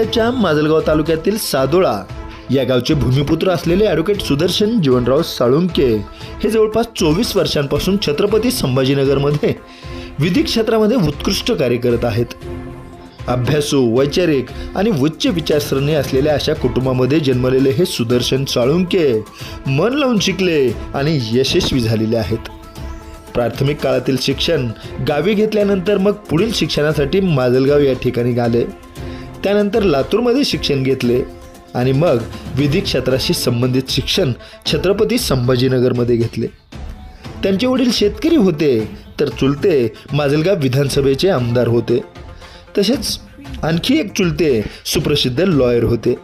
जिल्ह्याच्या माजलगाव तालुक्यातील सादोळा या गावचे भूमिपुत्र असलेले ॲडव्होकेट सुदर्शन जीवनराव साळुंके हे जवळपास चोवीस वर्षांपासून छत्रपती संभाजीनगरमध्ये विधी क्षेत्रामध्ये उत्कृष्ट कार्य करत आहेत. अभ्यासू वैचारिक आणि उच्च विचारसरणी असलेल्या अशा कुटुंबामध्ये जन्मलेले हे सुदर्शन साळुंके मन लावून शिकले आणि यशस्वी झालेले आहेत. प्राथमिक काळातील शिक्षण गावी घेतल्यानंतर मग पुढील शिक्षणासाठी माजलगाव या ठिकाणी आले. त्यानंतर लातूरमध्ये शिक्षण घेतले. आणि मग विधी क्षेत्राशी संबंधित शिक्षण छत्रपती संभाजीनगरमध्ये घेतले. त्यांचे वडील शेतकरी होते तर चुलते माजलगाव विधानसभेचे आमदार होते. तसेच आणखी एक चुलते सुप्रसिद्ध लॉयर होते.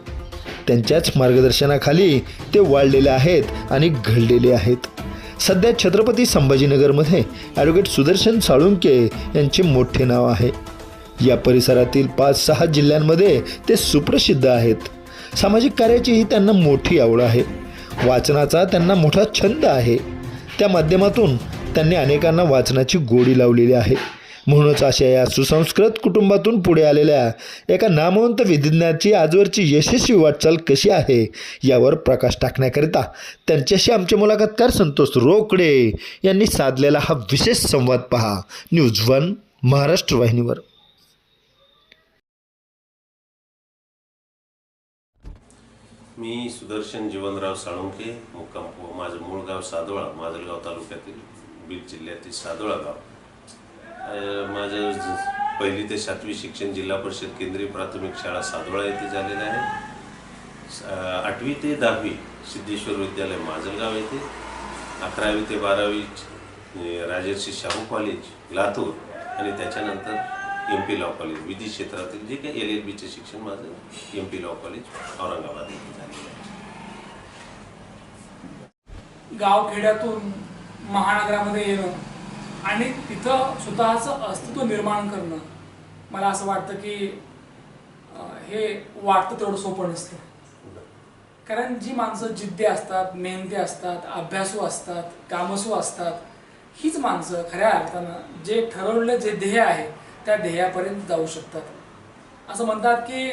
त्यांच्याच मार्गदर्शनाखाली ते वाढलेले आहेत आणि घडलेले आहेत. सध्या छत्रपती संभाजीनगरमध्ये ॲडव्होकेट सुदर्शन साळुंके यांचे मोठे नाव आहे. या परिसरातील पाच सहा जिल्ह्यांमध्ये ते सुप्रसिद्ध आहेत. सामाजिक कार्याचीही त्यांना मोठी आवड आहे. वाचनाचा त्यांना मोठा छंद आहे. त्या माध्यमातून त्यांनी अनेकांना वाचनाची गोडी लावलेली आहे. म्हणूनच अशा या सुसंस्कृत कुटुंबातून पुढे आलेल्या एका नामवंत विधिज्ञाची आजवरची यशस्वी वाटचाल कशी आहे यावर प्रकाश टाकण्याकरिता त्यांच्याशी आमचे मुलाखतकार संतोष रोकडे यांनी साधलेला हा विशेष संवाद पहा. न्यूज वन महाराष्ट्र वाहिनीवर. मी सुदर्शन जीवनराव साळुंके मुक्काम माझं मूळ गाव सादोळा माजलगाव तालुक्यातील बीड जिल्ह्यातील सादोळा गाव. माझं पहिली ते सातवी शिक्षण जिल्हा परिषद केंद्रीय प्राथमिक शाळा सादोळा येथे झालेलं आहे. आठवी ते दहावी सिद्धेश्वर विद्यालय माजलगाव येथे. अकरावी ते बारावी राजर्षी शाहू कॉलेज लातूर. आणि त्याच्यानंतर एम पी लॉ कॉलेज विधी क्षेत्रातील जे काही एल एल बीचे शिक्षण माझं M P law college Aurangabad येथे झालेलं आहे. गावखेड्यातून महानगरामध्ये येणं आणि तिथं स्वतःचं अस्तित्व निर्माण करणं मला असं वाटतं की हे वाटतं तेवढं सोपं नसतं. कारण जी माणसं जिद्दी असतात मेहनती असतात अभ्यासू असतात कामसू असतात हीच माणसं खऱ्या अर्थानं जे ठरवलेलं जे ध्येय आहे त्या ध्येयापर्यंत जाऊ शकतात. असं म्हणतात की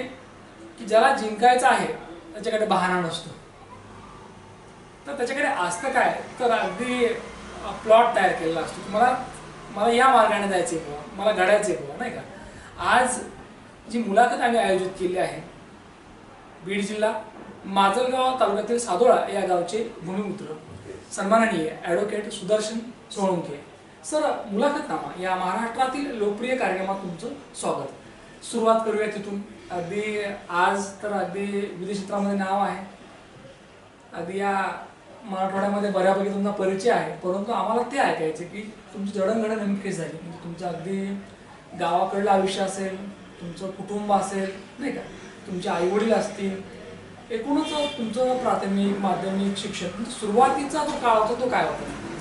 की ज्याला जिंकायचं आहे त्याच्याकडे बहाणा नसतो. तर त्याच्याकडे असतं काय? तर अगदी प्लॉट तयार केलेला असतो. की मला मला या मार्गाने जायचं आहे बुवा मला घडायचं आहे बुवा नाही का? आज जी मुलाखत आम्ही आयोजित केली आहे बीड जिल्हा माजलगाव तालुक्यातील सादोळा या गावचे भूमिपुत्र सन्माननीय ॲडव्होकेट सुदर्शन सोळंके. सर मुलाखतनामा या महाराष्ट्रातील लोकप्रिय कार्यक्रमात तुमचं स्वागत. सुरुवात करूया तिथून. अगदी आज तर अगदी विधी क्षेत्रामध्ये नाव आहे. अगदी या मराठवाड्यामध्ये बऱ्यापैकी तुमचा परिचय आहे. परंतु आम्हाला ते ऐकायचं की तुमची जडणघडण नेमकी कशी झाली? म्हणजे तुमचं अगदी गावाकडलं आयुष्य असेल तुमचं कुटुंब असेल नाही का? तुमचे आईवडील असतील. एकूणच तुमचं प्राथमिक माध्यमिक शिक्षण. म्हणजे सुरुवातीचा जो काळ होता तो काय होता?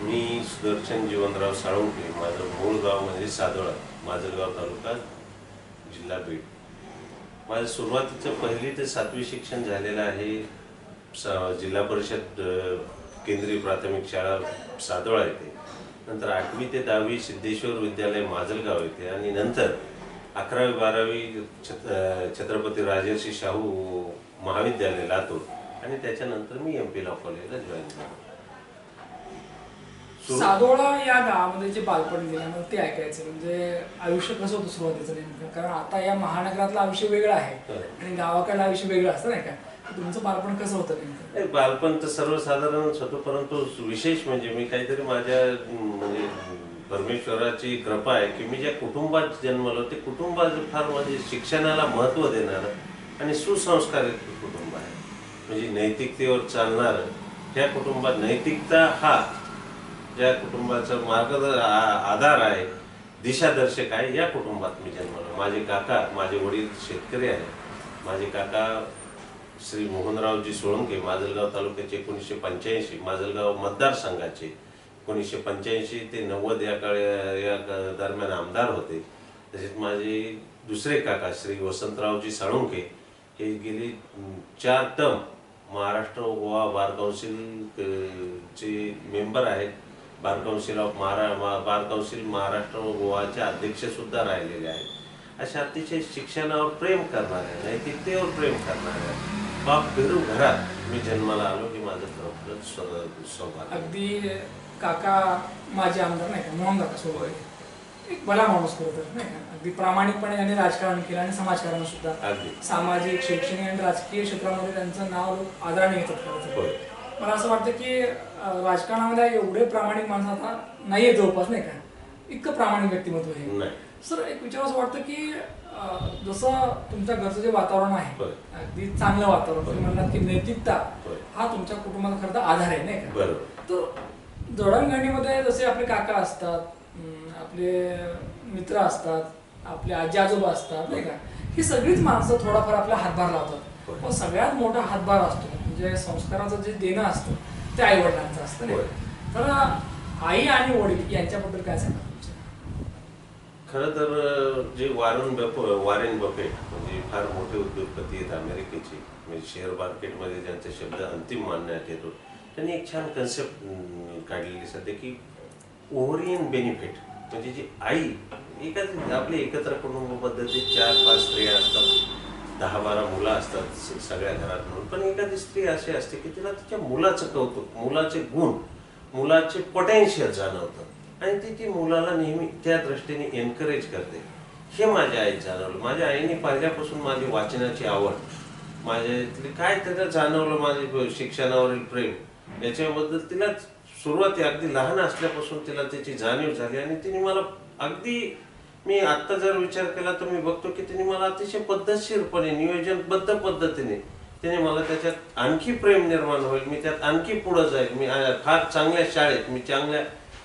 मी सुदर्शन जीवनराव साळुंके माझं मूळ गाव म्हणजे सादोळा माजलगाव तालुका जिल्हा बीड. माझं सुरुवातीचं पहिली ते सातवी शिक्षण झालेलं आहे सा जिल्हा परिषद केंद्रीय प्राथमिक शाळा सादोळा येथे. नंतर आठवी ते दहावी सिद्धेश्वर विद्यालय माजलगाव येथे आणि नंतर अकरावी बारावी छत्रपती राजर्षी शाहू महाविद्यालय लातूर. आणि त्याच्यानंतर मी एम पी लॉ कॉलेजला जॉईन झालो. सादोळा या गावामध्ये जे बालपण गेलं मला ते ऐकायचं. म्हणजे आयुष्य कसं होतं सुरुवातीचं नेमकं? कारण आता या महानगरातलं आयुष्य वेगळं आहे. होय. आणि गावाकडलं आयुष्य वेगळं असतं नाही का? तुमचं बालपण कसं होतं नेमकं? नाही, बालपण तर सर्वसाधारणच होतं परंतु विशेष म्हणजे मी काहीतरी माझ्या म्हणजे परमेश्वराची कृपा आहे की मी ज्या कुटुंबात जन्मलो ते कुटुंबात फार म्हणजे शिक्षणाला महत्त्व देणारं आणि सुसंस्कारित कुटुंब आहे. म्हणजे नैतिकतेवर चालणारं त्या कुटुंबात नैतिकता हा ज्या कुटुंबाचा मार्ग आधार आहे दिशादर्शक आहे या कुटुंबात मी जन्मलो माझे काका माझे वडील शेतकरी आहेत. माझे काका श्री मोहनरावजी सोळंके माजलगाव तालुक्याचे एकोणीसशे पंच्याऐंशी माजलगाव मतदारसंघाचे एकोणीसशे पंच्याऐंशी ते नव्वद या काळ या क- दरम्यान आमदार होते. तसेच माझे दुसरे काका श्री वसंतरावजी साळुंके हे गेली चार term Maharashtra Goa bar council चे मेंबर आहेत. बार काउन्सिल ऑफ महारा बार काउन्सिल महाराष्ट्र व गोवाचे अध्यक्ष सुद्धा राहिलेले आहेत. अशा अतिशय शिक्षणावर प्रेम करणाऱ्या नैतिकतेवर प्रेम करणाऱ्या बाप फिरू घरात मी जन्माला आलो की माझं खरोखरच स्व- सौभाग्य. अगदी काका माझे आमदार नाही का मोहन काका सोबत एक भला माणूस खरं तर नाही का? अगदी प्रामाणिकपणे त्यांनी राजकारण केलं आणि समाजकारण सुद्धा. अगदी. सामाजिक शैक्षणिक आणि राजकीय क्षेत्रामध्ये त्यांचं नाव लोक आदराने घेतात खरं मला असं वाटतं की राजकारणामध्ये एवढे प्रामाणिक माणसं आता नाहीये जवळपास नाही का? इतकं प्रामाणिक व्यक्तिमत्व आहे. सर एक विचार असं वाटतं की जसं तुमच्या घरचं जे वातावरण आहे. अगदी चांगलं वातावरण तुम्ही म्हणलात की नैतिकता. हा तुमच्या कुटुंबाचा खरं तर आधार आहे नाही का? तर जडणघडणीमध्ये जसे आपले काका असतात आपले मित्र असतात आपले आजी आजोबा असतात नाही का? ही सगळीच माणसं थोडाफार आपला हातभार लावतात. पण सगळ्यात मोठा हातभार असतो म्हणजे संस्काराचं जे देणं असतं ते आई वडिलांचं असतं नाही का? तर आई आणि वडील यांच्याबद्दल काय सांगा खरं तर जे वॉरन बफ वॉरेन बफेट म्हणजे फार मोठे उद्योगपती आहेत अमेरिकेचे म्हणजे शेअर मार्केटमध्ये ज्यांचे शब्द अंतिम मानण्यात येतो त्यांनी एक छान कन्सेप्ट काढलेली सध्या की ओव्हरियन बेनिफिट म्हणजे जी आई एकाच आपले एकत्र कुटुंब पद्धतीत चार पाच स्त्रिया असतात. दहा बारा मुलं असतात सगळ्या घरात म्हणून पण एखादी स्त्री अशी असते की तिला तिच्या मुलाचं कौतुक मुलाचे गुण मुलाचे पोटेन्शियल जाणवतं. आणि ती ती मुलाला नेहमी त्या दृष्टीने एनकरेज करते. हे माझ्या आईत जाणवलं. माझ्या आईने पहिल्यापासून माझी वाचनाची आवड माझ्या काय त्याला जाणवलं माझे शिक्षणावरील प्रेम याच्याबद्दल तिला सुरुवाती अगदी लहान असल्यापासून तिला त्याची जाणीव झाली आणि तिने मला अगदी मी आत्ता जर विचार केला तर मी बघतो की तिने मला अतिशय पद्धतशीरपणे नियोजनबद्ध पद्धतीने तिने मला त्याच्यात आणखी प्रेम निर्माण होईल मी त्यात आणखी पुढं जाईल मी फार चांगल्या शाळेत मी चांगल्या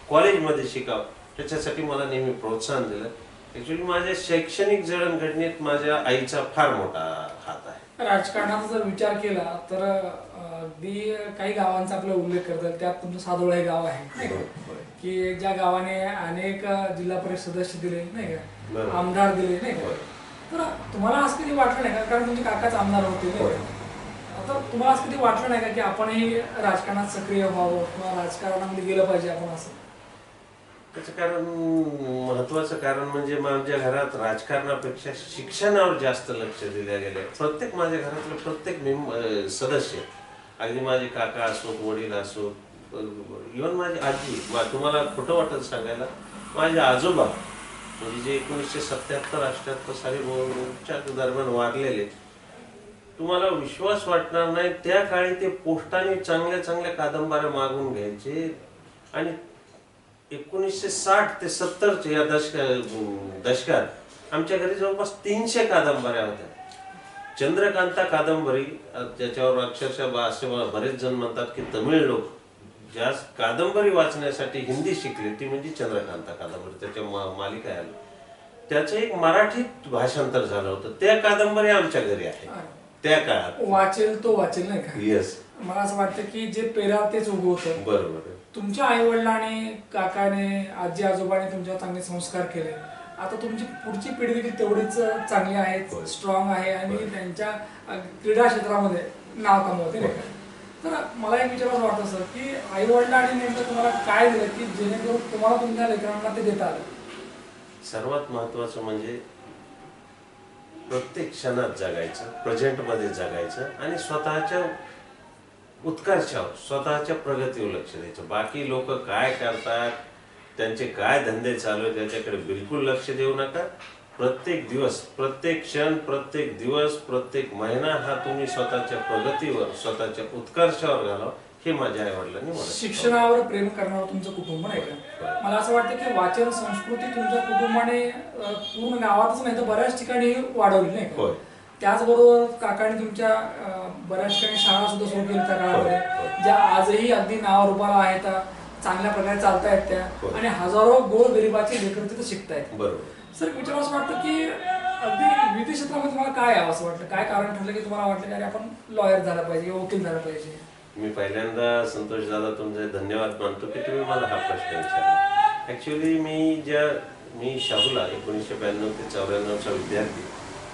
कॉलेजमध्ये शिकावं त्याच्यासाठी मला नेहमी प्रोत्साहन दिलं. ॲक्च्युली माझ्या शैक्षणिक जडणघडणीत माझ्या आईचा फार मोठा हात आहे. राजकारणाचा जर विचार केला तर अगदी काही गावांचा आपला उल्लेख करतात त्यात तुमचं सादोळा हे गाव आहे का? ज्या गावाने अनेक जिल्हा परिषद सदस्य दिले नाही का. आमदार दिले नाही का. तर तुम्हाला असं कधी वाटलं नाही का कारण तुमचे काकाच आमदार होते? आता तुम्हाला असं कधी वाटलं नाही का की आपणही राजकारणात सक्रिय व्हावं किंवा राजकारणामध्ये गेलं पाहिजे आपण असं त्याचं कारण महत्वाचं कारण म्हणजे माझ्या घरात राजकारणापेक्षा शिक्षणावर जास्त लक्ष दिलं गेलं. प्रत्येक माझ्या घरातले प्रत्येक सदस्य अगदी माझे काका असोत वडील असोत इवन माझी आजी तुम्हाला खोटं वाटत सांगायला माझे आजोबा म्हणजे जे एकोणीसशे सत्याहत्तर अठ्याहत्तर साली दरम्यान वारलेले तुम्हाला विश्वास वाटणार नाही त्या काळी ते पोस्टाने चांगल्या चांगल्या कादंबऱ्या मागून घ्यायचे आणि एकोणीसशे साठ ते सत्तरच्या या दशका दशकात आमच्या घरी जवळपास तीनशे कादंबऱ्या होत्या. चंद्रकांता कादंबरी ज्याच्यावर अक्षरशः असे बरेच जण म्हणतात की तमिळ लोक ज्या कादंबरी वाचण्यासाठी हिंदी शिकले ती म्हणजे चंद्रकांता कादंबरी त्याच्या मा- मालिका आल्या त्याचं एक मराठीत भाषांतर झालं होतं. त्या कादंबऱ्या आमच्या घरी आहेत त्या काळात. वाचेल तो वाचेल नाही का? येस मला असं वाटतं की जे पेराव तेच उगवतं. बरोबर आहे. तुमच्या आई वडिलांनी काकाने आजी आजोबाने तुमच्यावर चांगले संस्कार केले आता तुमची पुढची पिढी देखील तेवढीच चांगली आहे. स्ट्रॉंग आहे आणि. त्यांच्या क्रीडा क्षेत्रामध्ये नाव कमवते तर मला एक विचारायचं वाटतं सर की आई वडिलांनी नेमकं तुम्हाला काय दिलं की जेणेकरून तुम्हाला तुमच्या लेकरांना ते देता आलं सर्वात महत्वाचं म्हणजे प्रत्येक क्षणात जगायचं प्रेझेंटमध्ये जगायचं आणि स्वतःच्या उत्कर्षावर स्वतःच्या प्रगतीवर लक्ष द्यायचं. बाकी लोक काय करतात त्यांचे काय धंदे चालू आहेत त्याच्याकडे बिलकुल लक्ष देऊ नका. प्रत्येक दिवस प्रत्येक क्षण प्रत्येक दिवस प्रत्येक महिना हा तुम्ही स्वतःच्या प्रगतीवर स्वतःच्या उत्कर्षावर घालावा हे माझ्या आई वडिलांनी. शिक्षणावर प्रेम करणारं तुमचं कुटुंब नाही का? मला असं वाटतं की वाचन संस्कृती तुमच्या कुटुंबाने पूर्ण गावातच नाही तर बऱ्याच ठिकाणी वाढवली नाही. त्याचबरोबर काकाने तुमच्या बऱ्याच ठिकाणी शाळा सुद्धा सुरू केल्या त्या काळामध्ये होय, होय. ज्या आजही अगदी नावारूपाला आहेत त्या, चांगल्या प्रकारे चालतायत त्या होय. आणि हजारो गोर गरिबाची लेकरं तिथं शिकतायत. सर विचार असं वाटतं की अगदी विधी क्षेत्रामध्ये तुम्हाला काय यावं असं वाटतं? काय कारण ठरलं की तुम्हाला वाटलं की अरे आपण लॉयर झाला पाहिजे वकील झाला पाहिजे? मी पहिल्यांदा संतोष दादा तुमचे धन्यवाद मानतो की तुम्ही मला हा प्रश्न विचारला. ऍक्च्युली मी ज्या मी शाहूला एकोणीसशे ब्याण्णव ते चौऱ्याण्णवचा विद्यार्थी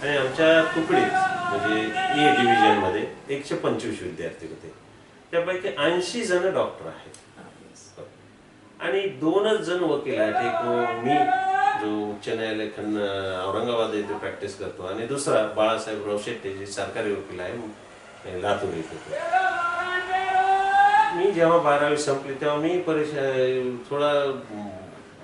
आणि आमच्या तुकडीत म्हणजे ए डिव्हिजनमध्ये एकशे पंचवीस विद्यार्थी होते. त्यापैकी ऐंशी जण डॉक्टर आहेत. आणि दोनच जण वकील आहेत. एक मी जो उच्च न्यायालय खन औरंगाबाद येथे प्रॅक्टिस करतो. आणि दुसरा बाळासाहेब रवशेट्टे जे सरकारी वकील आहे लातूर येथे तो. मी जेव्हा बारावी संपली तेव्हा मी परेश थोडा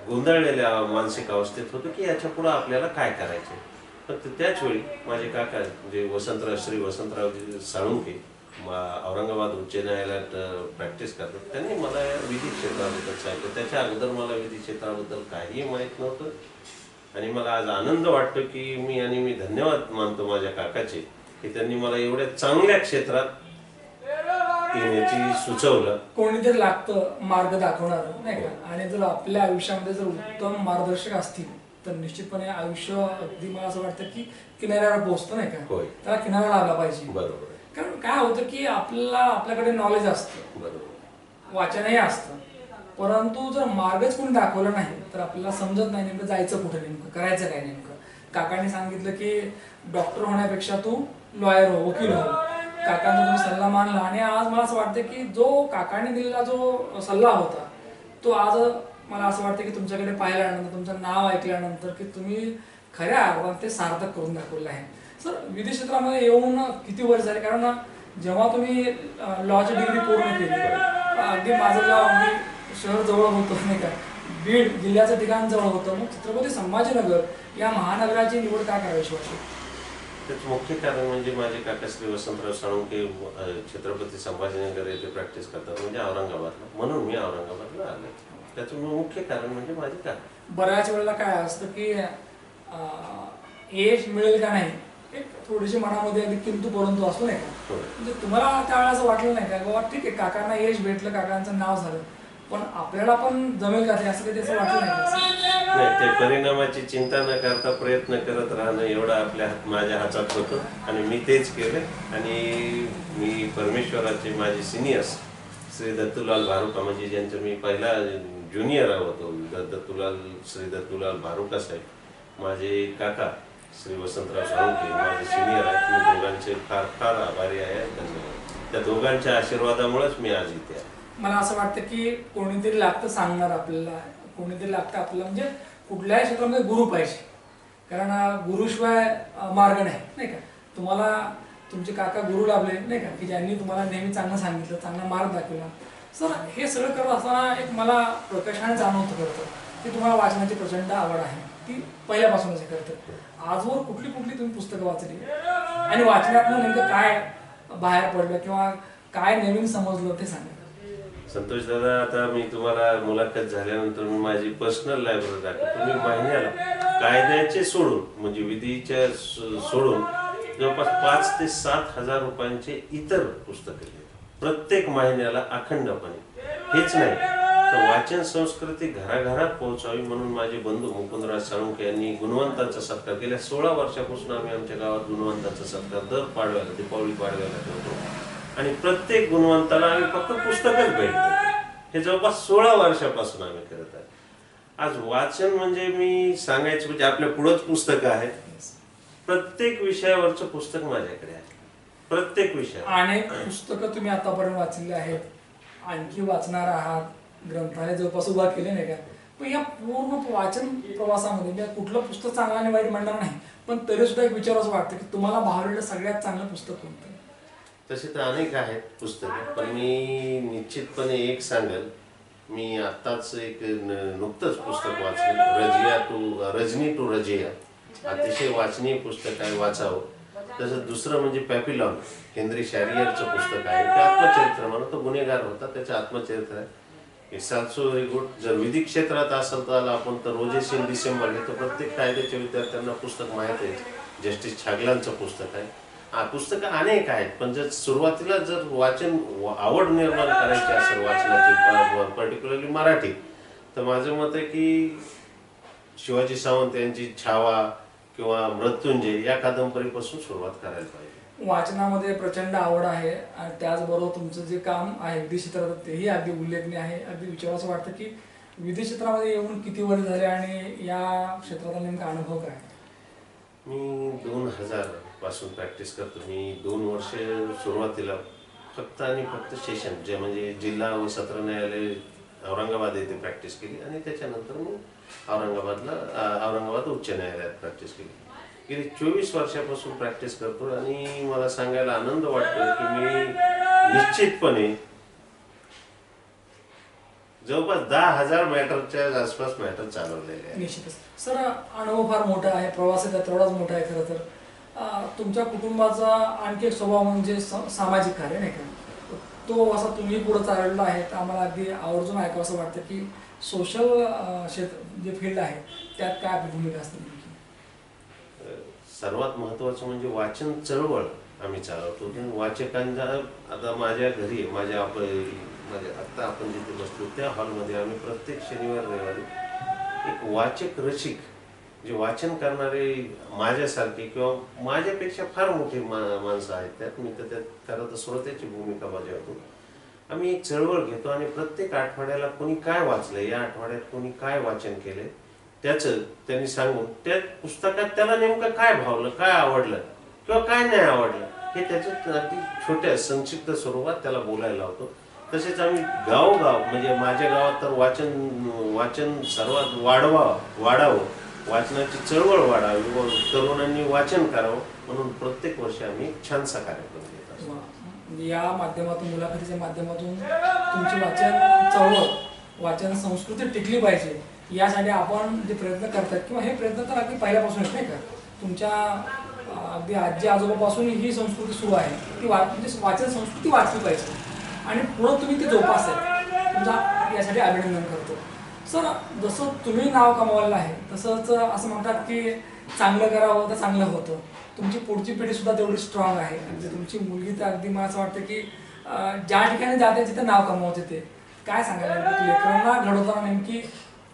गोंधळलेल्या मानसिक अवस्थेत होतो की याच्यापुढे आपल्याला काय करायचे तर ते- त्याच वेळी माझे काका म्हणजे वसंतराव श्री वसंतराव साळुंके औरंगाबाद उच्च न्यायालयात प्रॅक्टिस करतात. त्यांनी मला या विधी क्षेत्राबद्दल सांगितलं. त्याच्या अगोदर मला विधी क्षेत्राबद्दल काहीही माहीत नव्हतं. आणि मला आज आनंद वाटतो की मी आणि मी धन्यवाद मानतो माझ्या काकाचे की त्यांनी मला एवढ्या चांगल्या क्षेत्रात येण्याची सुचवलं. कोणीतरी लागतं मार्ग दाखवणार नाही का? आणि जर आपल्या आयुष्यामध्ये जर उत्तम मार्गदर्शक असतील तर निश्चितपणे आयुष्य अगदी मला असं वाटतं की किनाऱ्यावर पोहोचतं नाही का. त्याला किनारा लागला पाहिजे. बरोबर कारण काय होतं की आपल्याला आपल्याकडे नॉलेज असतं. बरोबर वाचनही असतं. परंतु जर मार्गच कोणी दाखवला नाही तर आपल्याला समजत नाही नेमकं जायचं कुठे नेमकं करायचं काय नेमकं. काकांनी सांगितलं की डॉक्टर होण्यापेक्षा तू लॉयर हो वकील हो. काकांचा तुम्ही सल्ला मानला. आणि आज मला असं वाटतं की जो काकांनी दिलेला जो सल्ला होता तो आज मला असं वाटतं की तुमच्याकडे पाहिल्यानंतर तुमचं नाव ऐकल्यानंतर की तुम्ही खऱ्या अर्थात ते सार्थक करून दाखवलं आहे. सर विधी क्षेत्रामध्ये येऊन किती वर्ष झाले? कारण जेव्हा तुम्ही लॉची डिग्री पूर्ण केली अगदी माझं गाव अगदी शहर जवळ होतं नाही का? बीड जिल्ह्याचं ठिकाण जवळ होतं. मग छत्रपती संभाजीनगर या महानगराची निवड काय करायची वाटते त्याचं मुख्य कारण म्हणजे माझे काका श्री वसंतराव साळुंके छत्रपती संभाजीनगर येथे प्रॅक्टिस करतात म्हणजे औरंगाबादला. म्हणून मी औरंगाबादला आलो त्याचं मुख्य कारण म्हणजे माझे काका बऱ्याच वेळेला काय असतं की यश मिळेल का नाही एक थोडीशी मनामध्ये किंतू परंतु असतो नाही का? होय. म्हणजे तुम्हाला त्यावेळेला असं वाटलं नाही का बाबा ठीक आहे काकांना यश भेटलं काकांचं नाव झालं पण आपल्याला पण जमेल का ते असं काही त्याचं वाटलं नाही का? नाही ते परिणामाची चिंता न करता प्रयत्न करत राहणं एवढं आपल्या माझ्या हातात होतं आणि मी तेच केलं आणि मी परमेश्वराचे माझे सिनियर्स श्री दत्तूलाल भारुका म्हणजे ज्यांचं मी पहिला ज्युनियर होतो द- दत्तूलाल श्री दत्तूलाल भारुका साहेब. माझे काका श्री वसंतराव साळुंके माझे सिनियर आहेत. मी दोघांचे फार फार आभारी आहे. धन्यवाद. त्या दोघांच्या आशीर्वादामुळेच मी आज इथे आहे. मला असं वाटतं की कोणीतरी लागतं सांगणार आपल्याला. कोणीतरी लागतं आपल्याला म्हणजे कुठल्याही क्षेत्रामध्ये म्हणजे गुरु पाहिजे. कारण गुरुशिवाय मार्ग नाही नाही का? तुम्हाला तुमचे काका गुरु लाभले नाही का? की ज्यांनी तुम्हाला नेहमी चांगलं सांगितलं चांगला मार्ग दाखवला. सर हे सगळं करत असताना एक मला प्रकर्षाने जाणवतं करतं की तुम्हाला वाचनाची प्रचंड आवड आहे. ती पहिल्यापासूनच हे करतं आजवर कुठली कुठली तुम्ही पुस्तकं वाचली? आणि वाचण्यातनं नेमकं काय बाहेर पडलं किंवा काय नवीन समजलं ते सांगा. संतोष दादा आता मी तुम्हाला मुलाखत झाल्यानंतर मी माझी पर्सनल लायब्ररी दाखवतो. तुम्ही महिन्याला कायद्याचे सोडून म्हणजे विधीच्या सोडून जवळपास पाच ते सात हजार रुपयांचे इतर पुस्तकं लिहितो प्रत्येक महिन्याला अखंडपणे. हेच नाही तर वाचन संस्कृती घराघरात पोहोचावी म्हणून माझे बंधू मुकुंदराज साळुंके यांनी गुणवंतांचा सत्कार गेल्या सोळा वर्षापासून आम्ही आमच्या गावात गुणवंतांचा सत्कार दर पाडव्याला दीपावली पाडव्याला ठेवतो आणि प्रत्येक गुणवंताला आम्ही फक्त पुस्तकच भेट हे जवळपास सोळा वर्षापासून आम्ही करत आहे. आज वाचन म्हणजे मी सांगायचं म्हणजे आपल्या पुढंच पुस्तकं आहेत. प्रत्येक विषयावरचं पुस्तक माझ्याकडे आहे. प्रत्येक विषय अनेक पुस्तकं तुम्ही आतापर्यंत वाचलेली आहेत. आणखी वाचणार आहात. ग्रंथालय जवळपास उभा केले नाही का? पण या पूर्ण वाचन प्रवासामध्ये मी कुठलं पुस्तक चांगलं आणि वाईट म्हणणार नाही पण तरी सुद्धा एक विचार असं वाटतं की तुम्हाला भावलेलं सगळ्यात चांगलं पुस्तक कोणतं? तसे तर अनेक आहेत पुस्तकं पण मी निश्चितपणे एक सांगेल. मी आत्ताच एक नुकतंच पुस्तक वाचलं. Razia to Rajni to Razia. अतिशय वाचनीय पुस्तक आहे वाचावं. तसं दुसरं म्हणजे पॅपिलॉन हेनरी शॅरियरचं पुस्तक आहे. ते आत्मचरित्र म्हणून तो गुन्हेगार होता त्याचं आत्मचरित्र आहे. इट्स व्हेरी गुड जर विधी क्षेत्रात असेल तर आपण तर रोजेस इन डिसेंबर घेतो प्रत्येक कायद्याच्या विद्यार्थ्यांना पुस्तक माहीत आहे. जस्टिस छागलांचं पुस्तक आहे. हा पुस्तकं अनेक आहेत पण जर सुरुवातीला जर वाचन आवड निर्माण करायची असेल वाचनाची पर्टिक्युलरली मराठी तर माझं मत आहे की शिवाजी सावंत यांची छावा किंवा मृत्युंजय या कादंबरीपासून सुरुवात करायला पाहिजे. वाचनामध्ये प्रचंड आवड आहे आणि त्याचबरोबर तुमचं जे काम आहे विधी क्षेत्रात तेही अगदी उल्लेखनीय आहे. अगदी विचाराचं वाटतं की विधी क्षेत्रामध्ये येऊन किती वर्ष झाले आणि या क्षेत्राचा नेमका अनुभव काय? मी दोन हजारपासून प्रॅक्टिस करतो. मी दोन वर्ष सुरुवातीला फक्त आणि फक्त सेशन जे म्हणजे जिल्हा व सत्र न्यायालय औरंगाबाद येथे प्रॅक्टिस केली आणि त्याच्यानंतर मी औरंगाबादला औरंगाबाद उच्च न्यायालयात प्रॅक्टिस केली. गेली चोवीस वर्षापासून प्रॅक्टिस करतो आणि मला सांगायला आनंद वाटतो की मी निश्चितपणे जवळपास दहा हजार मॅटरच्या आसपास मॅटर चालवलेले आहे. निश्चितच. सर अनुभव फार मोठा आहे प्रवास तेवढाच मोठा आहे खरं तर. तुमच्या कुटुंबाचा आणखी एक स्वभाव म्हणजे सामाजिक कार्य नाही का? तो असा तुम्ही पुढे चाललेला आहे तर आम्हाला अगदी आवर्जून ऐकावं असं वाटतं की सोशल क्षेत्र जे फील्ड आहे त्यात काय आपली भूमिका असते सर्वात महत्वाचं म्हणजे वाचन चळवळ आम्ही चालवतो. तर वाचकांना आता माझ्या घरी माझ्या आप माझ्या आत्ता आपण जिथे बसलो त्या हॉलमध्ये आम्ही प्रत्येक शनिवार रविवारी एक वाचक रसिक जे वाचन करणारे माझ्यासारखे किंवा माझ्यापेक्षा फार मोठे मा माणसं आहेत त्यात मी तर त्यात खरं तर श्रोत्याची भूमिका बजावतो. आम्ही एक चळवळ घेतो आणि प्रत्येक आठवड्याला कोणी काय वाचलं या आठवड्यात कोणी काय वाचन केले त्याचं त्यांनी सांगून त्या पुस्तकात त्याला नेमकं काय भावलं काय आवडलं किंवा काय नाही आवडलं हे त्याच्यात अगदी छोट्या संक्षिप्त स्वरूपात त्याला बोलायला लावतो. तसेच आम्ही गावोगाव म्हणजे माझ्या गावात तर वाचन वाचन सर्वात वाढवा वाढावं वाचनाची चळवळ वाढावी व तरुणांनी वाचन करावं म्हणून प्रत्येक वर्षी आम्ही छानसा कार्यक्रम घेत असतो वा. म्हणजे म्हणजे या माध्यमातून मुलाखतीच्या माध्यमातून तुमची वाचन चळवळ वाचन संस्कृती टिकली पाहिजे. यासाठी आपण जे प्रयत्न करतात किंवा हे प्रयत्न तर अगदी पहिल्यापासूनच नाही का? तुमच्या अगदी आजी आजोबापासून ही संस्कृती सुरू आहे. ती वा म्हणजे वाचन संस्कृती वाचली पाहिजे. आणि पुढं तुम्ही ती जोपासत तुमचा यासाठी अभिनंदन करतो. सर जसं तुम्ही नाव कमावलेलं आहे तसंच असं म्हणतात की चांगलं करावं तर चांगलं होतं. तुमची पुढची पिढी सुद्धा तेवढी स्ट्रॉंग आहे. म्हणजे तुमची मुलगी तर अगदी मला असं वाटतं की ज्या ठिकाणी जाते तिथे नाव कमावते ते. काय सांगायला लेकरांना घडवताना नेमकी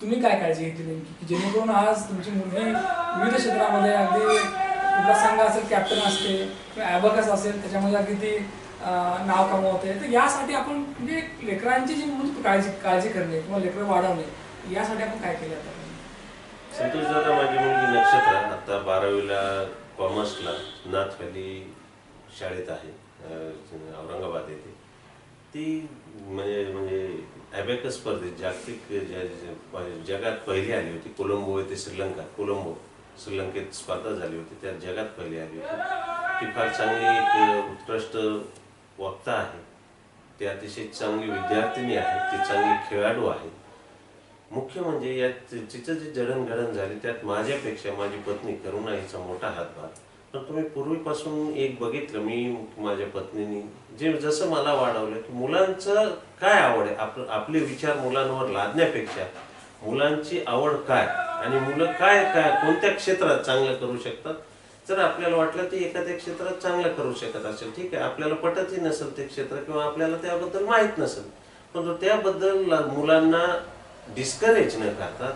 तुम्ही काय काळजी घेतली नेमकी? की जेणेकरून आज तुमची मुलगी विविध क्षेत्रामध्ये अगदी कुठला संघ असेल कॅप्टन असते किंवा ॲबकस असेल त्याच्यामध्ये अगदी ती नाव कमावते. तर यासाठी आपण म्हणजे लेकरांची जी म्हणून काळजी काळजी करणे किंवा लेकरं वाढवणे यासाठी आपण काय केलं तर संतोष दादा माझी मुलगी नक्षत्र आता बारावीला कॉमर्सला नाथवली शाळेत आहे औरंगाबाद येथे. ती म्हणजे म्हणजे ॲबॅकस स्पर्धेत जागतिक जगात पहिली आली होती कोलंबो येथे श्रीलंका कोलंबो श्रीलंकेत स्पर्धा झाली होती त्यात जगात पहिली आली होती. ती फार चांगली एक उत्कृष्ट वक्ता आहे. ती अतिशय चांगली विद्यार्थिनी आहे ती चांगली खेळाडू आहे. मुख्य म्हणजे यात तिचं जे जडणघडण झाली त्यात माझ्यापेक्षा माझी पत्नी करुणा हिचा मोठा हातभार पण तुम्ही पूर्वीपासून एक बघितलं मी माझ्या पत्नीनी. जे जसं मला वाढवलं की मुलांचं काय आवड आहे? आप आपले विचार मुलांवर लादण्यापेक्षा मुलांची आवड काय? आणि मुलं काय काय कोणत्या क्षेत्रात चांगलं करू शकतात? जर आपल्याला वाटलं ते एखाद्या क्षेत्रात चांगलं करू शकत असेल ठीक आहे आपल्याला पटतही नसेल ते क्षेत्र किंवा आपल्याला त्याबद्दल माहीत नसेल पण त्याबद्दल मुलांना डिस्करेज न करता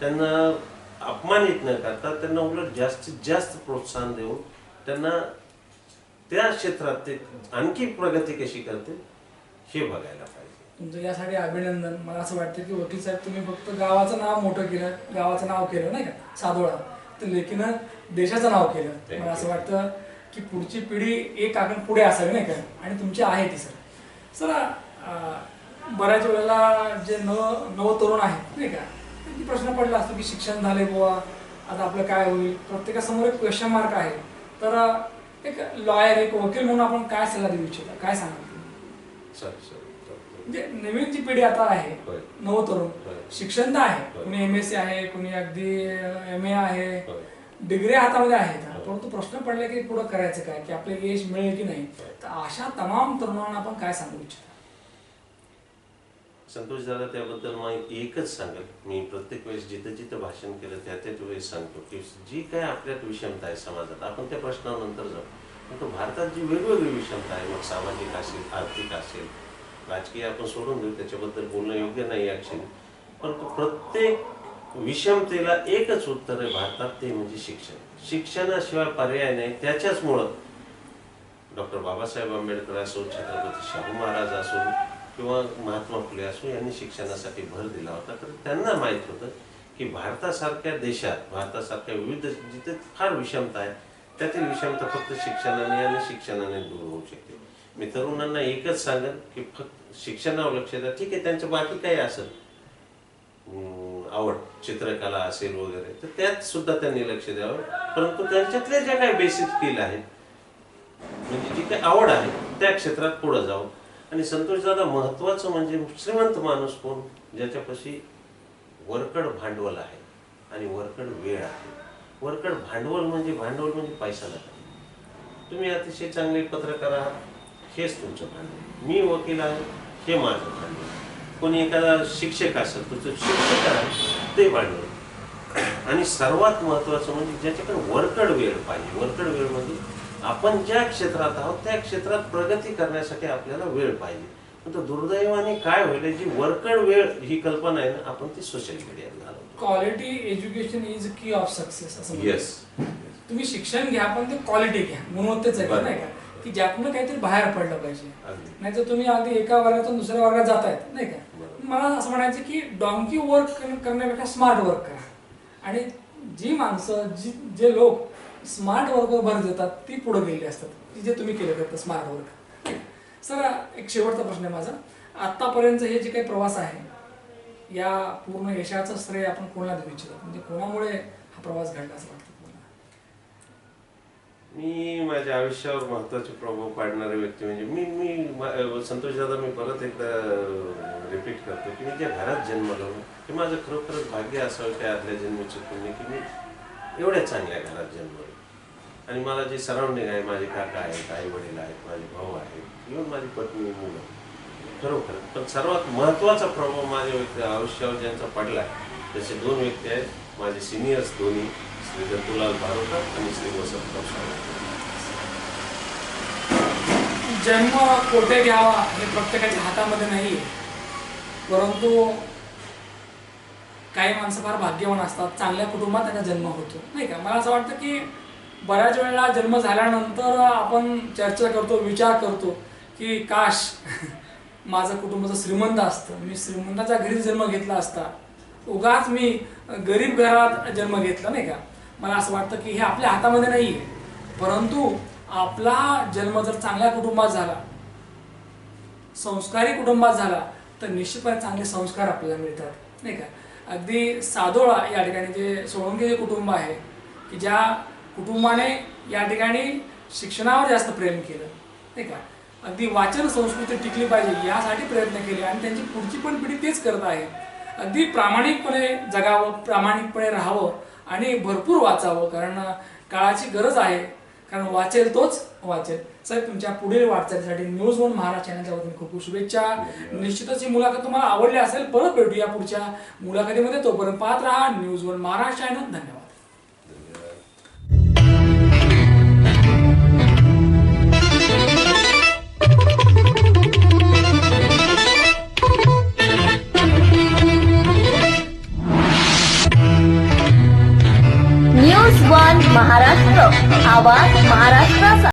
त्यांना अपमानित न करता त्यांना उलट जास्तीत जास्त प्रोत्साहन देऊन त्यांना त्या क्षेत्रात ते आणखी प्रगती कशी करते हे बघायला पाहिजे. तुमचं यासाठी अभिनंदन. मला असं वाटतं की वकील साहेब तुम्ही फक्त गावाचं नाव मोठं केलं गावाचं नाव केलं नाही का? साधोळा तर लेकीनं देशाचं नाव केलं. मला असं. वाटतं की पुढची पिढी एक आकडे पुढे असावी नाही का? आणि तुमची आहे ती सर. सर बऱ्याच वेळेला जे नव नवतरुण आहेत नाही का त्यांची प्रश्न पडला असतो की शिक्षण झाले बुवा आता आपलं काय होईल प्रत्येकासमोर एक क्वेश्चन मार्क आहे तर एक लॉयर एक वकील म्हणून आपण काय सल्ला देऊ इच्छिता काय सांगाल चल. म्हणजे नवीन जी पिढी आता आहे. नवतरुण. शिक्षण तर आहे. कुणी एम एस सी आहे कुणी अगदी एम ए आहे. डिग्री हातामध्ये आहेत. परंतु प्रश्न पडला की पुढे करायचं काय की आपले यश मिळेल की नाही. तर अशा तमाम तरुणांना आपण काय सांगू इच्छिता संतोष दादा त्याबद्दल मग एकच सांगेल. मी प्रत्येक वेळेस जिथं जिथं भाषण केलं त्या त्याच वेळेस सांगतो की जी काय आपल्यात विषमता आहे समाजात आपण त्या प्रश्नानंतर जाऊ. परंतु भारतात जी वेगवेगळी विषमता आहे मग सामाजिक असेल आर्थिक असेल राजकीय आपण सोडून देऊ त्याच्याबद्दल बोलणं योग्य नाही ॲक्च्युली परंतु प्रत्येक विषमतेला एकच उत्तर आहे भारतात ते म्हणजे शिक्षण. शिक्षणाशिवाय पर्याय नाही. त्याच्याचमुळं डॉक्टर बाबासाहेब आंबेडकर असो छत्रपती शाहू महाराज असो किंवा महात्मा फुले असो यांनी शिक्षणासाठी भर दिला होता. तर त्यांना माहीत होतं की भारतासारख्या देशात भारतासारख्या विविध जिथे फार विषमता आहे त्यातील विषमता फक्त शिक्षणाने आणि शिक्षणाने दूर होऊ शकते. मी तरुणांना एकच सांगेन की फक्त शिक्षणावर लक्ष द्या. ठीक आहे त्यांचं बाकी काही असेल. आवड चित्रकला असेल वगैरे तर त्यात सुद्धा त्यांनी लक्ष द्यावं. परंतु त्यांच्यातले ज्या काही बेसिक स्किल आहेत म्हणजे जी काही आवड आहे त्या क्षेत्रात पुढे जावं. आणि संतोष दादा महत्वाचं म्हणजे श्रीमंत माणूस कोण? ज्याच्यापाशी वरकड भांडवल आहे आणि वरकड वेळ आहे. वरकड भांडवल म्हणजे भांडवल म्हणजे पैसा नाही तुम्ही अतिशय चांगले पत्रकार आहात हेच तुमचं भांडवल मी वकील आहे हे माझं भांडवल कोणी एखादा शिक्षक असेल तुमचं शिक्षक आहे ते भांडवल आणि सर्वात महत्वाचं म्हणजे ज्याच्याकडे वरकड वेळ पाहिजे वरकड वेळ म्हणजे आपण ज्या क्षेत्रात आहोत त्या क्षेत्रात प्रगती करण्यासाठी आपल्याला वेळ पाहिजे. पण दुर्दैवाने काय होईल जी वरकड वेळ ही कल्पना आहे ना आपण ती सोशल मीडियात घालवतो. Quality education is key of success असं. येस तुम्ही शिक्षण घ्या पण ते क्वालिटी घ्या. गुणवत्तेचं बरं. नाही का? की ज्यातून काहीतरी बाहेर पडलं पाहिजे. नाही तर तुम्ही अगदी एका वर्गातून दुसऱ्या वर्गात जातायत नाही का. मला असं म्हणायचं की डॉंकी वर्क करण्यापेक्षा स्मार्ट वर्क करा. आणि जी माणसं जी जे लोक स्मार्ट वर्ग भर देतात ती पुढे गेलेली असतात. जे तुम्ही केलं करता स्मार्ट वर्क सर एक शेवटचा प्रश्न आहे माझा. आत्तापर्यंत हे जे काही प्रवास आहे या पूर्ण यशाचं श्रेय आपण कोणाला देऊ इच्छितो? म्हणजे कोणामुळे हा प्रवास घडला असं वाटतं मी माझ्या आयुष्यावर महत्त्वाचे प्रभाव पाडणारे व्यक्ती म्हणजे मी मी संतोष दादा मी परत एकदा रिपीट करतो की मी ज्या घरात जन्मलो ना, हे माझं खरोखरच भाग्य असावं त्या आदल्या जन्मीचं पुण्य की मी एवढ्या चांगल्या घरात जन्मलो आणि मला जे सराउंडिंग आहे माझे काका आहेत आई वडील आहेत माझे भाऊ आहेत इव्हन माझी पत्नी मुलं खरोखर. पण सर्वात महत्त्वाचा प्रभाव माझ्या व्यक्ती आयुष्यावर ज्यांचा पडला तसे दोन व्यक्ती आहेत. माझे सिनियर्स दोन्ही श्री दत्तूलाल भारोकर आणि श्री वसंतराव सावंत जन्म कोठे घ्यावा हे प्रत्येकाच्या हातामध्ये नाही. परंतु काही माणसं फार भाग्यवान असतात. चांगल्या कुटुंबात त्यांचा जन्म होतो. नाही का? मला असं वाटतं की बऱ्याच वेळेला जन्म झाल्यानंतर आपण चर्चा करतो विचार करतो की काश माझं कुटुंबाचं श्रीमंत असतं. मी श्रीमंताच्या घरी जन्म घेतला असता. उगाच मी गरीब घरात जन्म घेतला नाही का? मला असं वाटतं की हे आपल्या हातामध्ये नाही आहे परंतु आपला जन्म जर चांगल्या कुटुंबात झाला संस्कारी कुटुंबात झाला तर निश्चितपणे चांगले संस्कार आपल्याला मिळतात नाही का? अगदी सादोळा या ठिकाणी जे सोळंकी जे कुटुंब आहे की ज्या कुटुंबाने या ठिकाणी शिक्षणावर जास्त प्रेम केलं नाही का? अगदी वाचन संस्कृती टिकली पाहिजे यासाठी प्रयत्न केले आणि त्यांची पुढची पण पिढी तेच करत आहे. अगदी प्रामाणिकपणे जगावं प्रामाणिकपणे राहावं आणि भरपूर वाचावं कारण काळाची गरज आहे. कारण वाचेल तोच वाचेल. साहेब तुमच्या पुढील वाटचालीसाठी न्यूज वन महाराष्ट्र चॅनलच्या वतीने खूप खूप शुभेच्छा. निश्चितच ही मुलाखत तुम्हाला आवडली असेल परत भेटूया पुढच्या मुलाखतीमध्ये. तोपर्यंत पाहत राहा न्यूज वन महाराष्ट्र चॅनल. धन्यवाद. न्यूज वन महाराष्ट्र आवाज महाराष्ट्राचा